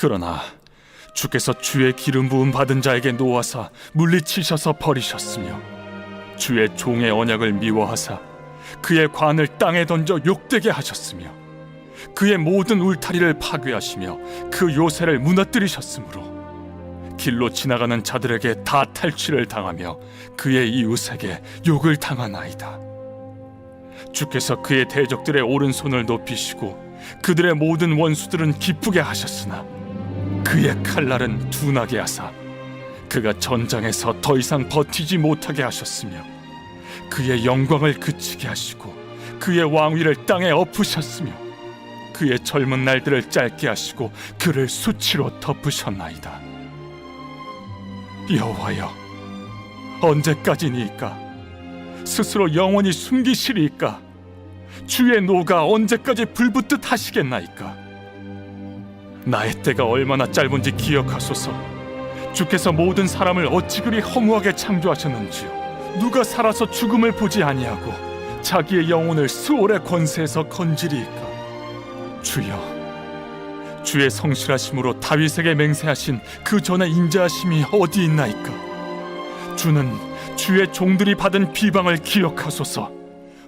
그러나 주께서 주의 기름 부음 받은 자에게 놓아사 물리치셔서 버리셨으며 주의 종의 언약을 미워하사 그의 관을 땅에 던져 욕되게 하셨으며 그의 모든 울타리를 파괴하시며 그 요새를 무너뜨리셨으므로 길로 지나가는 자들에게 다 탈취를 당하며 그의 이웃에게 욕을 당하나이다. 주께서 그의 대적들의 오른손을 높이시고 그들의 모든 원수들은 기쁘게 하셨으나 그의 칼날은 둔하게 하사 그가 전장에서 더 이상 버티지 못하게 하셨으며 그의 영광을 그치게 하시고 그의 왕위를 땅에 엎으셨으며 그의 젊은 날들을 짧게 하시고 그를 수치로 덮으셨나이다. 여호와여 언제까지니까? 스스로 영원히 숨기시리까? 주의 노가 언제까지 불붙듯 하시겠나이까 나의 때가 얼마나 짧은지 기억하소서. 주께서 모든 사람을 어찌 그리 허무하게 창조하셨는지요. 누가 살아서 죽음을 보지 아니하고 자기의 영혼을 수월의 권세에서 건지리이까? 주여 주의 성실하심으로 다윗에게 맹세하신 그 전에 인자하심이 어디 있나이까? 주는 주의 종들이 받은 비방을 기억하소서.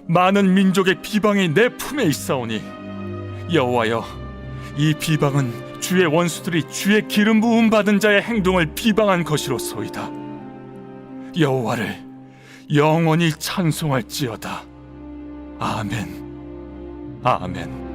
많은 민족의 비방이 내 품에 있사오니 여호와여 이 비방은 주의 원수들이 주의 기름 부음 받은 자의 행동을 비방한 것이로소이다. 여호와를 영원히 찬송할지어다. 아멘. 아멘.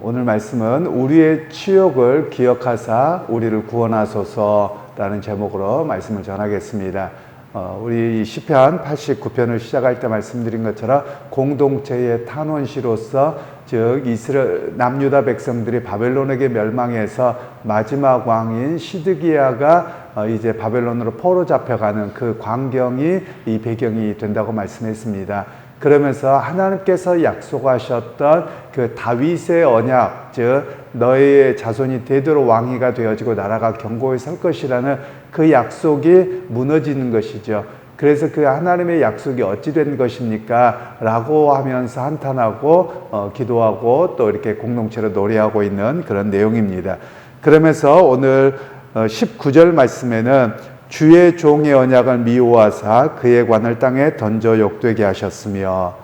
오늘 말씀은 우리의 치욕을 기억하사 우리를 구원하소서라는 제목으로 말씀을 전하겠습니다. 어, 우리 시편 89편을 시작할 때 말씀드린 것처럼 공동체의 탄원시로서 즉 이스라엘 남유다 백성들이 바벨론에게 멸망해서 마지막 왕인 시드기야가 어, 이제 바벨론으로 포로 잡혀가는 그 광경이 이 배경이 된다고 말씀했습니다. 그러면서 하나님께서 약속하셨던 그 다윗의 언약, 즉 너의 자손이 되도록 왕위가 되어지고 나라가 견고히 설 것이라는 그 약속이 무너지는 것이죠. 그래서 그 하나님의 약속이 어찌 된 것입니까? 라고 하면서 한탄하고 어, 기도하고 또 이렇게 공동체로 노래하고 있는 그런 내용입니다. 그러면서 오늘 어, 19절 말씀에는 주의 종의 언약을 미워하사 그의 관을 땅에 던져 욕되게 하셨으며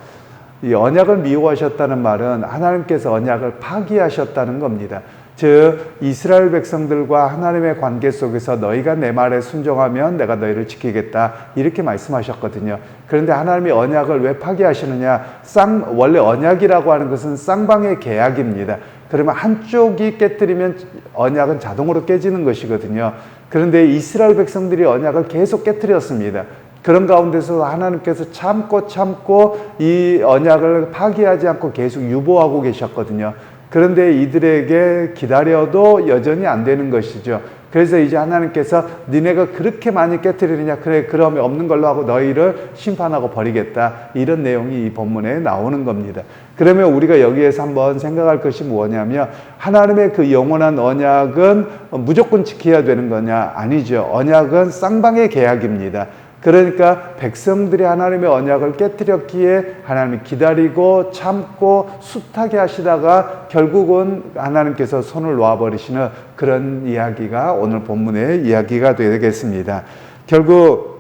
이 언약을 미워하셨다는 말은 하나님께서 언약을 파기하셨다는 겁니다. 즉 이스라엘 백성들과 하나님의 관계 속에서 너희가 내 말에 순종하면 내가 너희를 지키겠다 이렇게 말씀하셨거든요. 그런데 하나님이 언약을 왜 파기하시느냐? 쌍 원래 언약이라고 하는 것은 쌍방의 계약입니다. 그러면 한쪽이 깨뜨리면 언약은 자동으로 깨지는 것이거든요. 그런데 이스라엘 백성들이 언약을 계속 깨뜨렸습니다. 그런 가운데서 하나님께서 참고 참고 이 언약을 파기하지 않고 계속 유보하고 계셨거든요. 그런데 이들에게 기다려도 여전히 안 되는 것이죠. 그래서 이제 하나님께서 니네가 그렇게 많이 깨뜨리느냐 그래 그러면 없는 걸로 하고 너희를 심판하고 버리겠다 이런 내용이 이 본문에 나오는 겁니다. 그러면 우리가 여기에서 한번 생각할 것이 뭐냐면 하나님의 그 영원한 언약은 무조건 지켜야 되는 거냐 아니죠. 언약은 쌍방의 계약입니다. 그러니까 백성들이 하나님의 언약을 깨뜨렸기에 하나님이 기다리고 참고 숱하게 하시다가 결국은 하나님께서 손을 놓아버리시는 그런 이야기가 오늘 본문의 이야기가 되겠습니다. 결국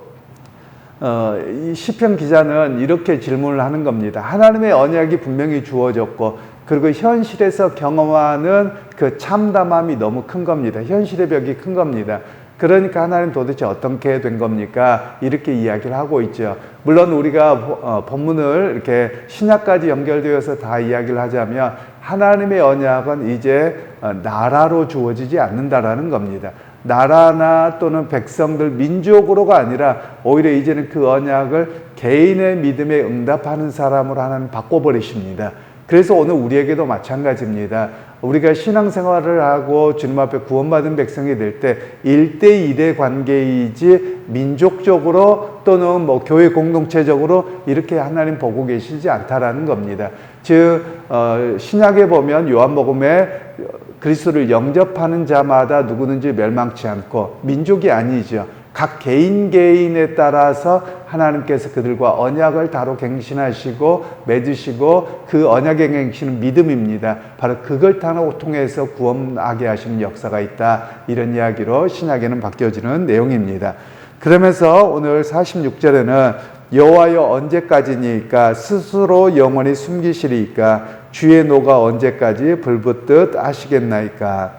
어, 이 시편 기자는 이렇게 질문을 하는 겁니다. 하나님의 언약이 분명히 주어졌고 그리고 현실에서 경험하는 그 참담함이 너무 큰 겁니다. 현실의 벽이 큰 겁니다. 그러니까 하나님 도대체 어떻게 된 겁니까? 이렇게 이야기를 하고 있죠. 물론 우리가 어, 본문을 이렇게 신약까지 연결되어서 다 이야기를 하자면 하나님의 언약은 이제 어, 나라로 주어지지 않는다라는 겁니다. 나라나 또는 백성들 민족으로가 아니라 오히려 이제는 그 언약을 개인의 믿음에 응답하는 사람으로 하나님 바꿔버리십니다. 그래서 오늘 우리에게도 마찬가지입니다. 우리가 신앙생활을 하고 주님 앞에 구원받은 백성이 될때 1대1의 관계이지 민족적으로 또는 뭐 교회 공동체적으로 이렇게 하나님 보고 계시지 않다라는 겁니다. 즉 어, 신약에 보면 요한복음에 그리스도를 영접하는 자마다 누구든지 멸망치 않고 민족이 아니죠. 각 개인 개인에 따라서 하나님께서 그들과 언약을 다로 갱신하시고 맺으시고 그 언약의 갱신은 믿음입니다. 바로 그걸 통해서 구원하게 하시는 역사가 있다. 이런 이야기로 신약에는 바뀌어지는 내용입니다. 그러면서 오늘 46절에는 여호와여 언제까지니까 스스로 영원히 숨기시리까 주의 노가 언제까지 불붙듯 하시겠나이까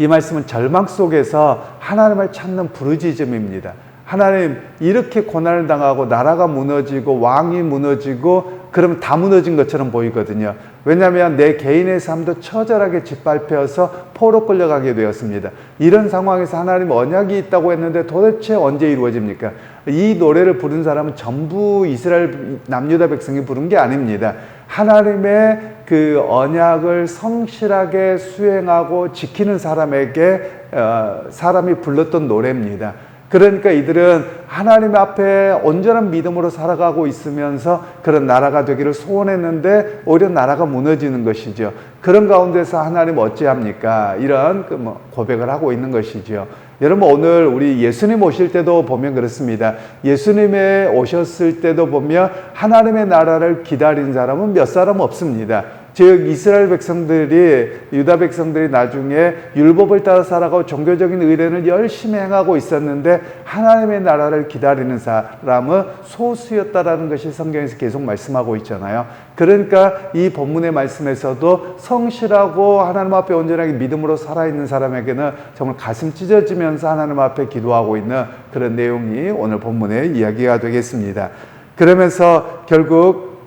이 말씀은 절망 속에서 하나님을 찾는 부르짖음입니다. 하나님 이렇게 고난을 당하고 나라가 무너지고 왕이 무너지고 그러면 다 무너진 것처럼 보이거든요. 왜냐하면 내 개인의 삶도 처절하게 짓밟혀서 포로 끌려가게 되었습니다. 이런 상황에서 하나님 언약이 있다고 했는데 도대체 언제 이루어집니까? 이 노래를 부른 사람은 전부 이스라엘 남유다 백성이 부른 게 아닙니다. 하나님의 그 언약을 성실하게 수행하고 지키는 사람에게 어, 사람이 불렀던 노래입니다. 그러니까 이들은 하나님 앞에 온전한 믿음으로 살아가고 있으면서 그런 나라가 되기를 소원했는데 오히려 나라가 무너지는 것이죠. 그런 가운데서 하나님 어찌합니까? 이런 그 뭐 고백을 하고 있는 것이죠. 여러분 오늘 우리 예수님 오실 때도 보면 그렇습니다. 예수님의 오셨을 때도 보면 하나님의 나라를 기다린 사람은 몇 사람 없습니다. 즉 이스라엘 백성들이 유다 백성들이 나중에 율법을 따라 살아가고 종교적인 의례를 열심히 행하고 있었는데 하나님의 나라를 기다리는 사람은 소수였다라는 것이 성경에서 계속 말씀하고 있잖아요. 그러니까 이 본문의 말씀에서도 성실하고 하나님 앞에 온전하게 믿음으로 살아있는 사람에게는 정말 가슴 찢어지면서 하나님 앞에 기도하고 있는 그런 내용이 오늘 본문의 이야기가 되겠습니다. 그러면서 결국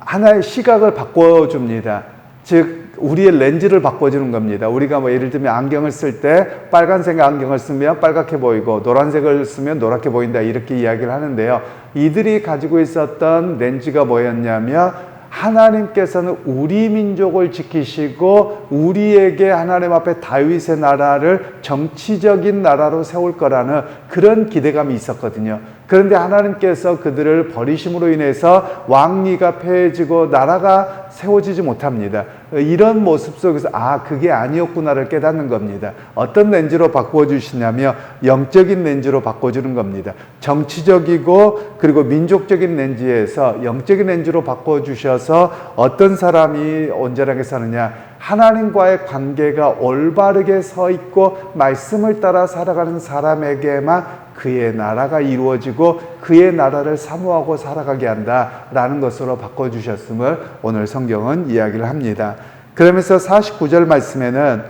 하나의 시각을 바꿔줍니다. 즉, 우리의 렌즈를 바꿔주는 겁니다. 우리가 뭐 예를 들면 안경을 쓸 때 빨간색 안경을 쓰면 빨갛게 보이고 노란색을 쓰면 노랗게 보인다. 이렇게 이야기를 하는데요. 이들이 가지고 있었던 렌즈가 뭐였냐면 하나님께서는 우리 민족을 지키시고 우리에게 하나님 앞에 다윗의 나라를 정치적인 나라로 세울 거라는 그런 기대감이 있었거든요. 그런데 하나님께서 그들을 버리심으로 인해서 왕위가 폐해지고 나라가 세워지지 못합니다. 이런 모습 속에서 아 그게 아니었구나를 깨닫는 겁니다. 어떤 렌즈로 바꾸어 주시냐면 영적인 렌즈로 바꿔 주는 겁니다. 정치적이고 그리고 민족적인 렌즈에서 영적인 렌즈로 바꿔 주셔서 어떤 사람이 온전하게 사느냐 하나님과의 관계가 올바르게 서 있고 말씀을 따라 살아가는 사람에게만 그의 나라가 이루어지고 그의 나라를 사모하고 살아가게 한다라는 것으로 바꿔주셨음을 오늘 성경은 이야기를 합니다. 그러면서 49절 말씀에는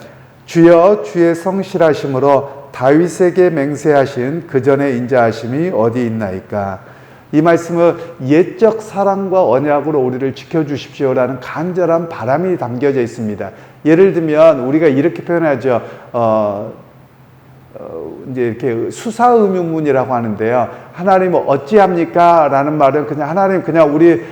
주여 주의 성실하심으로 다윗에게 맹세하신 그 전에 인자하심이 어디 있나이까 이 말씀은 옛적 사랑과 언약으로 우리를 지켜주십시오라는 간절한 바람이 담겨져 있습니다. 예를 들면 우리가 이렇게 표현하죠. 어, 어, 이제 이렇게 수사 의문문이라고 하는데요. 하나님은 어찌합니까? 라는 말은 그냥 하나님 그냥 우리 무,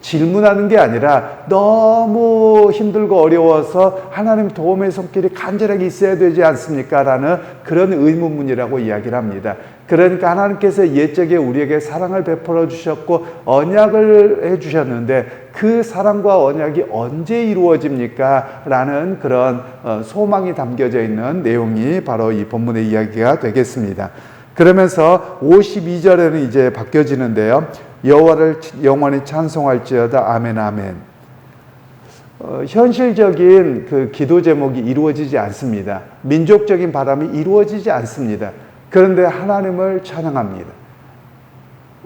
질문하는 게 아니라 너무 힘들고 어려워서 하나님 도움의 손길이 간절하게 있어야 되지 않습니까? 라는 그런 의문문이라고 이야기를 합니다. 그러니까 하나님께서 옛적에 우리에게 사랑을 베풀어 주셨고 언약을 해 주셨는데 그 사랑과 언약이 언제 이루어집니까? 라는 그런 어, 소망이 담겨져 있는 내용이 바로 이 본문의 이야기가 되겠습니다. 그러면서 52절에는 이제 바뀌어지는데요. 여호와를 영원히 찬송할지어다 아멘 아멘. 어, 현실적인 그 기도 제목이 이루어지지 않습니다. 민족적인 바람이 이루어지지 않습니다. 그런데 하나님을 찬양합니다.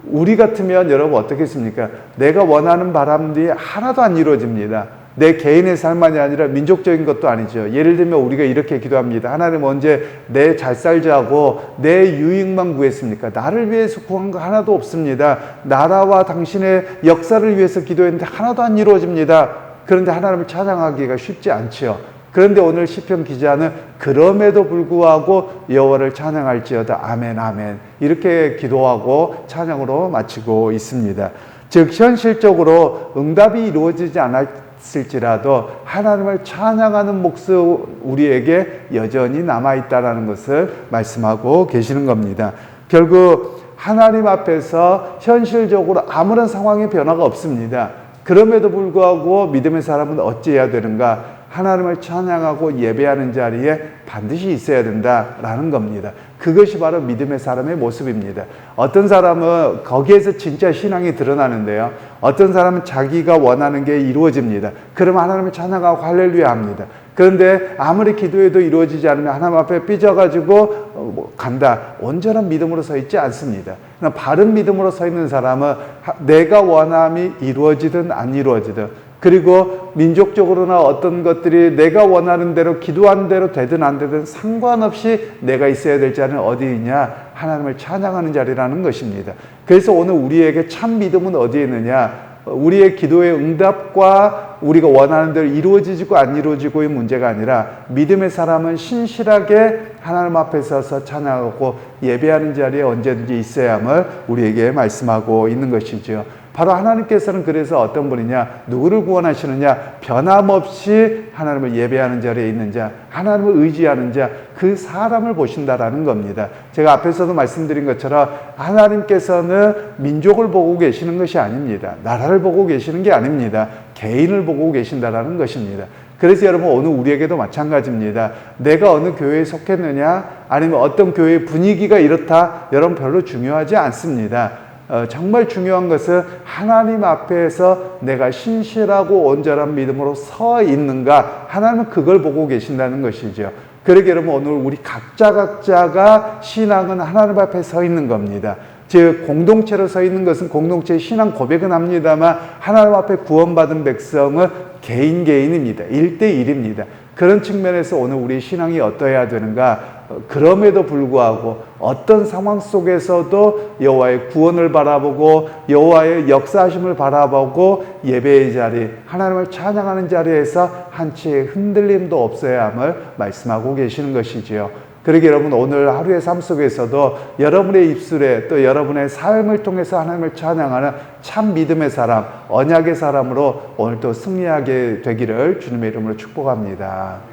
우리 같으면 여러분 어떻겠습니까? 내가 원하는 바람들이 하나도 안 이루어집니다. 내 개인의 삶만이 아니라 민족적인 것도 아니죠. 예를 들면 우리가 이렇게 기도합니다. 하나님 언제 내 잘 살자고 내 유익만 구했습니까? 나를 위해서 구한 거 하나도 없습니다. 나라와 당신의 역사를 위해서 기도했는데 하나도 안 이루어집니다. 그런데 하나님을 찬양하기가 쉽지 않지요. 그런데 오늘 시편 기자는 그럼에도 불구하고 여호와를 찬양할지어다 아멘 아멘 이렇게 기도하고 찬양으로 마치고 있습니다. 즉 현실적으로 응답이 이루어지지 않 았을지라도 하나님을 찬양하는 몫은 우리에게 여전히 남아 있다라는 것을 말씀하고 계시는 겁니다. 결국 하나님 앞에서 현실적으로 아무런 상황의 변화가 없습니다. 그럼에도 불구하고 믿음의 사람은 어찌해야 되는가? 하나님을 찬양하고 예배하는 자리에 반드시 있어야 된다라는 겁니다. 그것이 바로 믿음의 사람의 모습입니다. 어떤 사람은 거기에서 진짜 신앙이 드러나는데요. 어떤 사람은 자기가 원하는 게 이루어집니다. 그러면 하나님을 찬양하고 할렐루야 합니다. 그런데 아무리 기도해도 이루어지지 않으면 하나님 앞에 삐져가지고 어, 뭐 간다. 온전한 믿음으로 서 있지 않습니다. 바른 믿음으로 서 있는 사람은 하- 내가 원함이 이루어지든 안 이루어지든 그리고 민족적으로나 어떤 것들이 내가 원하는 대로 기도한 대로 되든 안 되든 상관없이 내가 있어야 될 자리는 어디 있냐? 하나님을 찬양하는 자리라는 것입니다. 그래서 오늘 우리에게 참 믿음은 어디에 있느냐? 우리의 기도의 응답과 우리가 원하는 대로 이루어지고 안 이루어지고의 문제가 아니라 믿음의 사람은 신실하게 하나님 앞에 서서 찬양하고 예배하는 자리에 언제든지 있어야 함을 우리에게 말씀하고 있는 것이죠. 바로 하나님께서는 그래서 어떤 분이냐, 누구를 구원하시느냐, 변함없이 하나님을 예배하는 자리에 있는 자, 하나님을 의지하는 자, 그 사람을 보신다라는 겁니다. 제가 앞에서도 말씀드린 것처럼 하나님께서는 민족을 보고 계시는 것이 아닙니다. 나라를 보고 계시는 게 아닙니다. 개인을 보고 계신다라는 것입니다. 그래서 여러분 오늘 우리에게도 마찬가지입니다. 내가 어느 교회에 속했느냐, 아니면 어떤 교회의 분위기가 이렇다, 여러분 별로 중요하지 않습니다. 어, 정말 중요한 것은 하나님 앞에서 내가 신실하고 온전한 믿음으로 서 있는가 하나님은 그걸 보고 계신다는 것이죠. 그러게 여러분 오늘 우리 각자 각자가 신앙은 하나님 앞에 서 있는 겁니다. 즉 공동체로 서 있는 것은 공동체의 신앙 고백은 합니다만 하나님 앞에 구원받은 백성은 개인 개인입니다. 일대일입니다 그런 측면에서 오늘 우리 신앙이 어떠해야 되는가? 어, 그럼에도 불구하고 어떤 상황 속에서도 여호와의 구원을 바라보고 여호와의 역사하심을 바라보고 예배의 자리, 하나님을 찬양하는 자리에서 한치의 흔들림도 없어야 함을 말씀하고 계시는 것이지요. 그러게 여러분 오늘 하루의 삶 속에서도 여러분의 입술에 또 여러분의 삶을 통해서 하나님을 찬양하는 참 믿음의 사람, 언약의 사람으로 오늘 또 승리하게 되기를 주님의 이름으로 축복합니다.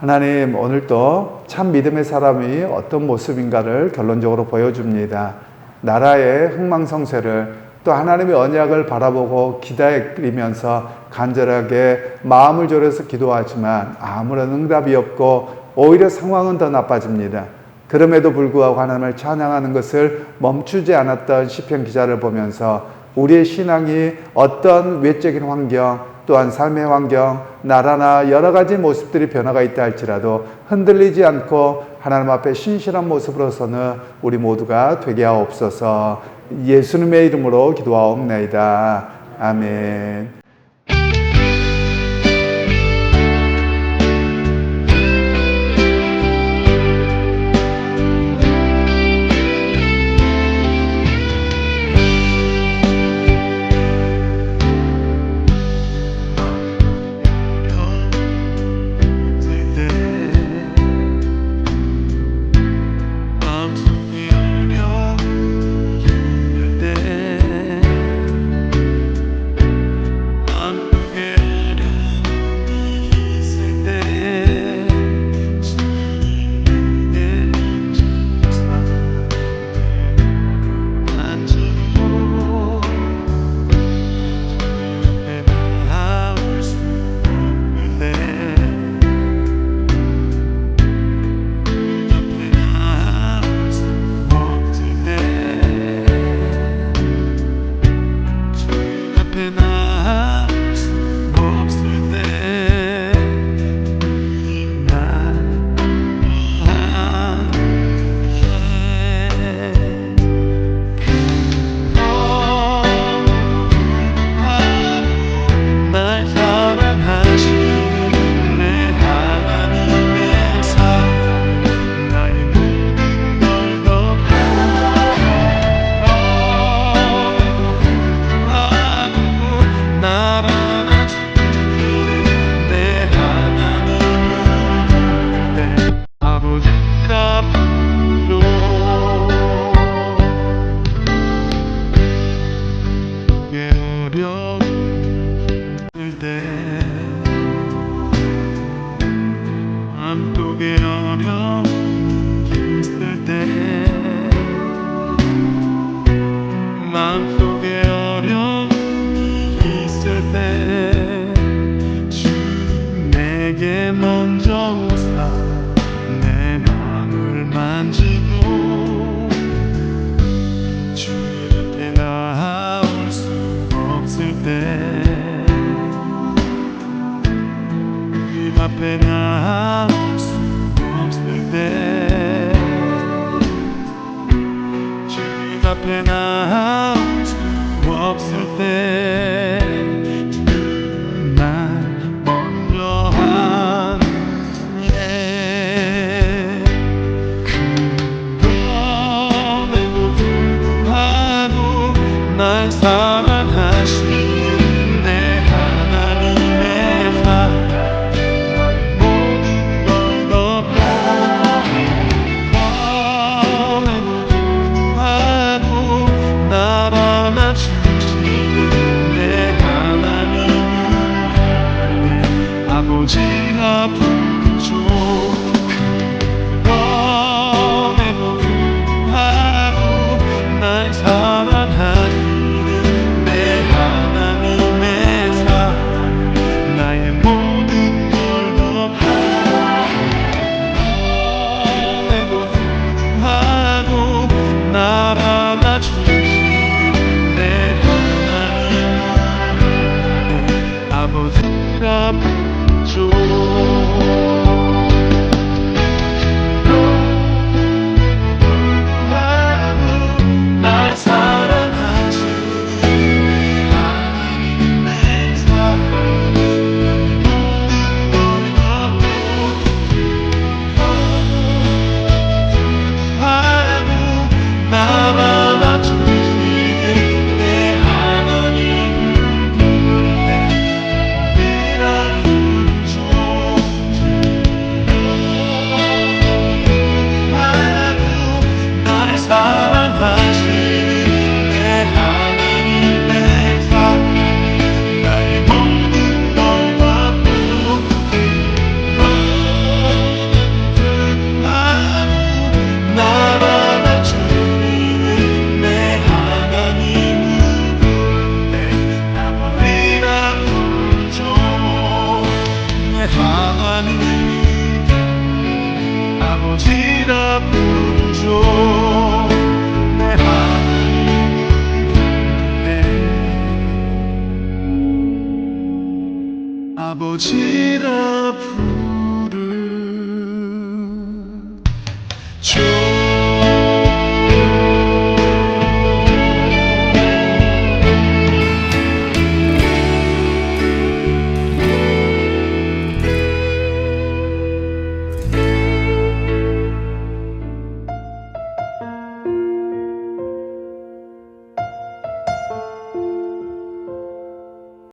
하나님 오늘도 참 믿음의 사람이 어떤 모습인가를 결론적으로 보여줍니다. 나라의 흥망성쇠를 또 하나님의 언약을 바라보고 기다리면서 간절하게 마음을 졸여서 기도하지만 아무런 응답이 없고 오히려 상황은 더 나빠집니다. 그럼에도 불구하고 하나님을 찬양하는 것을 멈추지 않았던 시편 기자를 보면서 우리의 신앙이 어떤 외적인 환경 또한 삶의 환경, 나라나 여러 가지 모습들이 변화가 있다 할지라도 흔들리지 않고 하나님 앞에 신실한 모습으로서는 우리 모두가 되게 하옵소서 예수님의 이름으로 기도하옵나이다. 아멘. up and out, walks with. changing up. 记得。